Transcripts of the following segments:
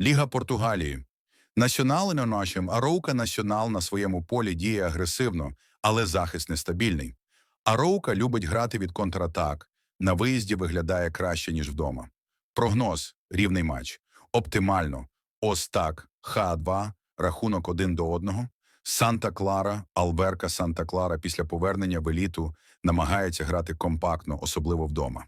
Ліга Португалії. Націонали на нашим Ароука Націонал на своєму полі діє агресивно, але захист нестабільний. Ароука любить грати від контратак. На виїзді виглядає краще, ніж вдома. Прогноз – рівний матч. Оптимально. Остак, Х2, рахунок 1 до 1. Санта-Клара, Алберка Санта-Клара після повернення в еліту намагається грати компактно, особливо вдома.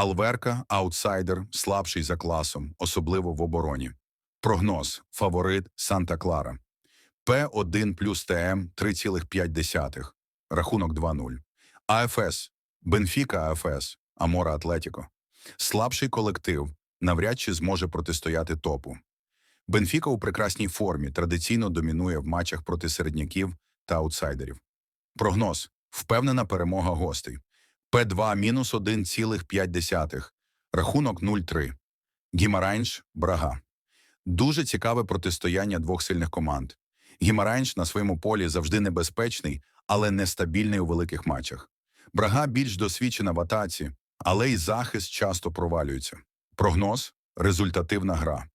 Алверка – аутсайдер, слабший за класом, особливо в обороні. Прогноз – фаворит Санта-Клара. П1 плюс ТМ 3,5. Рахунок 2-0. АФС. Бенфіка АФС. Амора Атлетіко. Слабший колектив. Навряд чи зможе протистояти топу. Бенфіка у прекрасній формі традиційно домінує в матчах проти середняків та аутсайдерів. Прогноз. Впевнена перемога гостей. П2 мінус 1,5. Рахунок 0-3. Гімаранж Брага. Дуже цікаве протистояння двох сильних команд. Гімаранж на своєму полі завжди небезпечний, але нестабільний у великих матчах. Брага більш досвідчена в атаці, але й захист часто провалюється. Прогноз результативна гра.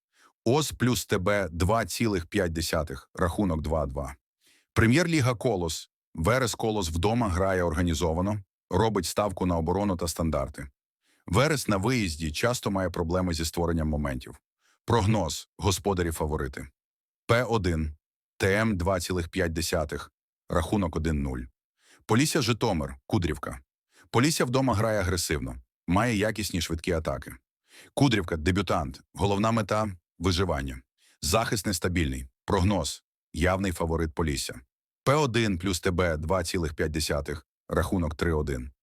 ОС плюс ТБ 2,5, рахунок 2-2. Прем'єр-ліга Колос. Верес Колос вдома грає організовано, робить ставку на оборону та стандарти. Верес на виїзді часто має проблеми зі створенням моментів. Прогноз господарі фаворити. П1, ТМ 2,5, рахунок 1-0. Полісся Житомир, Кудрівка. Полісся вдома грає агресивно, має якісні швидкі атаки. Кудрівка дебютант, головна мета виживання. Захист нестабільний. Прогноз явний фаворит Полісся. П1 плюс ТБ 2,5, рахунок 3-1.